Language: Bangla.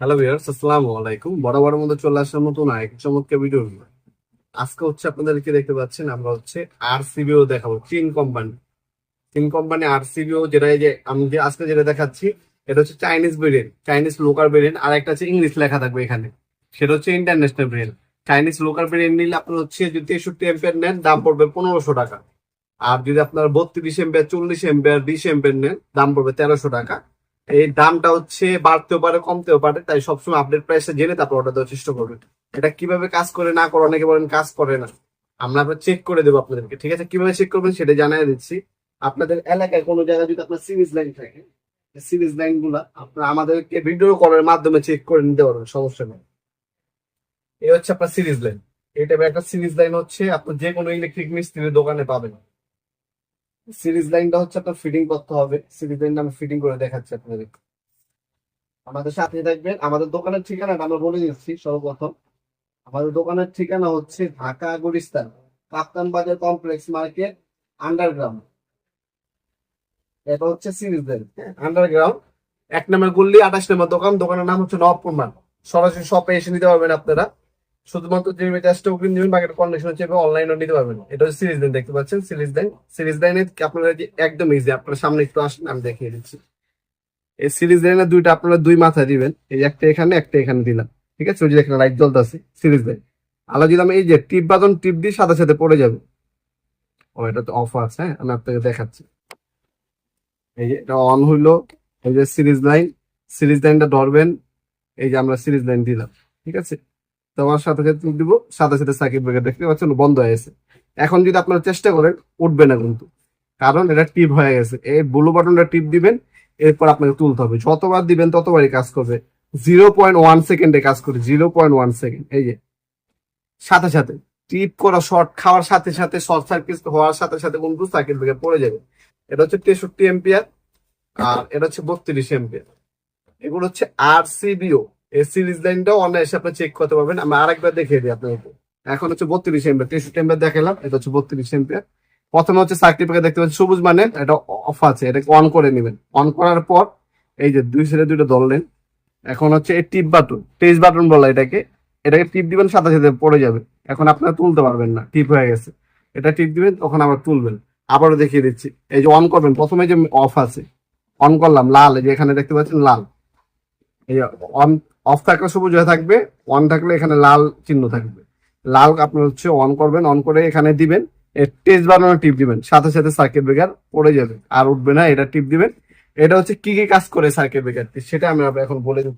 হ্যালো ভিউয়ার্স আসসালামু আলাইকুম। বড় মধ্যে চলে আসার মতো না এক চমৎকার ভিডিও আজকে হচ্ছে আপনাদেরকে দেখতে পাচ্ছেন, আমরা হচ্ছে আরসিবিও দেখাবো চীন কোম্পানি চীন কোম্পানি আরসিবিও যেটা যে আমি যে আজকে যেটা দেখাচ্ছি, এটা হচ্ছে Chinese variant Chinese local variant আর একটা হচ্ছে ইংলিশ লেখা থাকবে এখানে। সেটা হচ্ছে international variant Chinese local variant নিলে আপনার হচ্ছে যদি তেষট্টি এম্পিয়ার নেন, দাম পড়বে পনেরোশো টাকা। আর যদি আপনার বত্রিশ এম্পিয়ার চল্লিশ এম্পিয়ার বিশ এম্পিয়ার নেন, দাম পড়বে তেরোশো টাকা। এই দামটা হচ্ছে বাড়তেও পারে, কমতেও পারে, তাই সবসময় আপডেট প্রাইসটা জেনে তারপর অর্ডার দেওয়ার চেষ্টা করবেন এটা কীভাবে কাজ করে না করে অনেকে বলেন কাজ করে না। আমরা চেক করে দেবো আপনাদেরকে, ঠিক আছে? কীভাবে চেক করবেন সেটা জানাই দিচ্ছি। আপনাদের এলাকায় কোনো জায়গায় যদি আপনার সিরিজ লাইন থাকে সিরিজ লাইনগুলা আপনার আমাদেরকে ভিডিও কলের মাধ্যমে চেক করে নিতে পারবেন, সমস্যা নেই। এই হচ্ছে আপনার সিরিজ লাইন এটা একটা সিরিজ লাইন হচ্ছে আপনার যে কোনো ইলেকট্রিক মিস্ত্রির দোকানে পাবেন। সিরিজ লাইনটা হচ্ছে আপনার ফিটিং করতে হবে। সিরিজ লাইনটা আমি ফিটিং করে দেখাচ্ছি আপনাদের। আমাদের সাথে থাকবেন। আমাদের দোকানের ঠিকানাটা আমরা বলে দিচ্ছি সর্বপ্রথম। আমাদের দোকানের ঠিকানা হচ্ছে ঢাকা গুলিস্তান, কাপ্তান বাজার কমপ্লেক্স মার্কেট, আন্ডারগ্রাউন্ড। এটা হচ্ছে সিরিজ লাইন আন্ডারগ্রাউন্ড। এক নম্বর গুল্লি আঠাশ নম্বর দোকান। দোকানের নাম হচ্ছে নবপুর মান সরাসরি শপে এসে নিতে পারবেন আপনারা। শুধুমাত্র যে মেজাজটা বুকিং দিবেন, বাকিটা কন্ডিশন চেপে অনলাইনও নিতে পারবেন। এটা হচ্ছে সিরিজ লাইন দেখতে পাচ্ছেন? সিরিজ লাইন সিরিজ লাইনে আপনারা যে একদম ইজি আপনার সামনে একটু আসেন, আমি দেখিয়ে দিচ্ছি। এই সিরিজ লাইনে দুইটা আপনারা দুই মাথায় দিবেন। এই একটা এখানে একটা এখানে দিলাম। ঠিক আছে? ওই যে এখানে লাইট জ্বলতেছে সিরিজ লাইন আলো দিলাম এই যে টিপ বাদন, টিপ দিয়ে সাথে সাথে পড়ে যাবে। ও, এটা তো অফ আছে হ্যাঁ? আমি আপনাকে দেখাচ্ছি। এই যে এটা অন হইল, এই যে সিরিজ লাইন সিরিজ লাইনটা ধরবেন, এই যে আমরা সিরিজ লাইন দিলাম। ঠিক আছে? তোমার সাথে সাথে দিব, সাথে সাথে সার্কিট ব্রেকার দেখতে পাচ্ছেন বন্ধ হয়ে গেছে। এখন যদি আপনারা চেষ্টা করেন, উঠবে না কিন্তু। কারণ এটা টিপ হয়ে গেছে। এই ব্লু বাটনটা টিপ দিবেন, এরপর আপনাকে তুলতে হবে। যতবার দিবেন, ততবারই কাজ করবে। জিরো পয়েন্ট ওয়ান সেকেন্ডে কাজ করে জিরো পয়েন্ট ওয়ান সেকেন্ড এই যে, সাথে সাথে। টিপ করা শর্ট খাওয়ার সাথে সাথে শর্ট সার্কিট হওয়ার সাথে সাথে কিন্তু সার্কিট ব্রেকার পড়ে যাবে। এটা হচ্ছে তেষট্টি এম্পিয়ার আর এটা হচ্ছে বত্রিশ এম্পিয়ার এগুলো হচ্ছে আর সিবিও এই সিরিজ লাইনটাও অনায়াসে আপনি চেক করতে পারবেন। আমি আরেকবার দেখিয়ে দিই আপনাকে এখন হচ্ছে বত্রিশ এম্পিয়ার তেষট্টি এম্পিয়ার দেখালাম, এটা হচ্ছে বত্রিশ এম্পিয়ার প্রথমে হচ্ছে সার্কিট ব্রেকার দেখতে পাচ্ছেন, সবুজ মানে এটা অফ আছে, এটাকে অন করে নেবেন। অন করার পর এই যে দুই সাইডে দুইটা ধরলেন এখন হচ্ছে এই টিপ বাটন টেস বাটন বলা এটাকে। এটাকে টিপ দিবেন, সাথে সাথে পড়ে যাবে। এখন আপনারা তুলতে পারবেন না টিপ হয়ে গেছে। এটা টিপ দিবেন, তখন আবার তুলবেন। আবারও দেখিয়ে দিচ্ছি। এই যে অন করবেন, প্রথমে যে অফ আছে অন করলাম, লাল, এই যে এখানে দেখতে পাচ্ছেন লাল। এই অন অফ থাকলে সবুজ হয়ে থাকবে অন থাকলে এখানে লাল চিহ্ন থাকবে। লাল আপনার হচ্ছে অন করবেন অন করে এখানে দিবেন টেস্ট বানানো টিপ দিবেন। সাথে সাথে সার্কিট ব্রেকার পড়ে যাবে, আর উঠবে না, এটা টিপ দিবেন। এটা হচ্ছে কি কি কাজ করে সার্কিট ব্রেকার সেটা আমি এখন বলে দিচ্ছি।